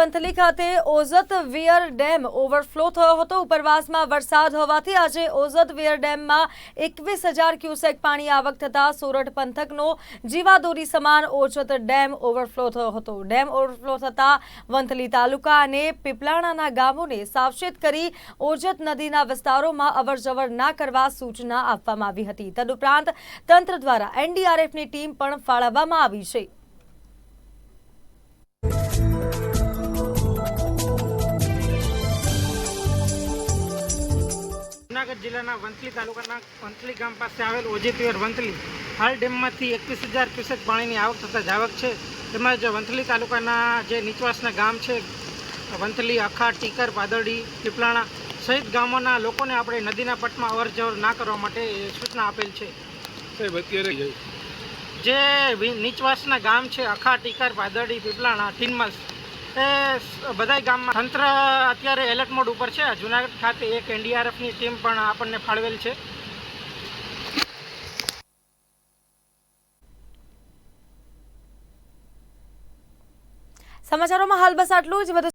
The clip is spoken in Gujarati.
વંથલી ખાતે ઓઝત વિયર ડેમ ઓવરફ્લો થયો હતો. ઉપરવાસમાં વરસાદ હોવાથી આજે ઓઝત વિયર ડેમમાં એકવીસ હજાર ક્યુસેક પાણી આવક થતાં સોરઠ પંથકનો જીવાદોરી સમાન ઓઝત ડેમ ઓવરફ્લો થયો હતો. ડેમ ઓવરફ્લો થતાં વંથલી તાલુકા અને પીપલાણાના ગામોને સાવચેત કરી ઓજત નદીના વિસ્તારોમાં અવરજવર ના કરવા સૂચના આપવામાં આવી હતી. તદુપરાંત તંત્ર દ્વારા એનડીઆરએફની ટીમ પણ ફાળવવામાં આવી છે. જુનાગઢ જિલ્લાના વંથલી તાલુકાના વંથલી ગામ પાસે આવેલ ઓજીપીઆર વંથલી હાલ ડેમમાંથી એકવીસ હજાર ક્યુસેક પાણીની આવક થતાં જાવક છે. તેમજ વંથલી તાલુકાના જે નીચવાસના ગામ છે વંથલી અખા ટીકર પાદરડી પીપલાણા સહિત ગામોના લોકોને આપણે નદીના પટમાં અવર જવર ના કરવા માટે સૂચના આપેલ છે. સાહેબ અત્યારે જે નીચવાસના ગામ છે અખા ટીકર પાદરડી પીપલાણા ટીનમસ એ બધાય ગામમાં તંત્ર અત્યારે એલર્ટ મોડ ઉપર છે. જુનાગઢ ખાતે એક એનડીઆરએફની ટીમ પણ આપણને ફાળવેલ છે. સમાચારોમાં હાલ બસ આટલું જ. વધુ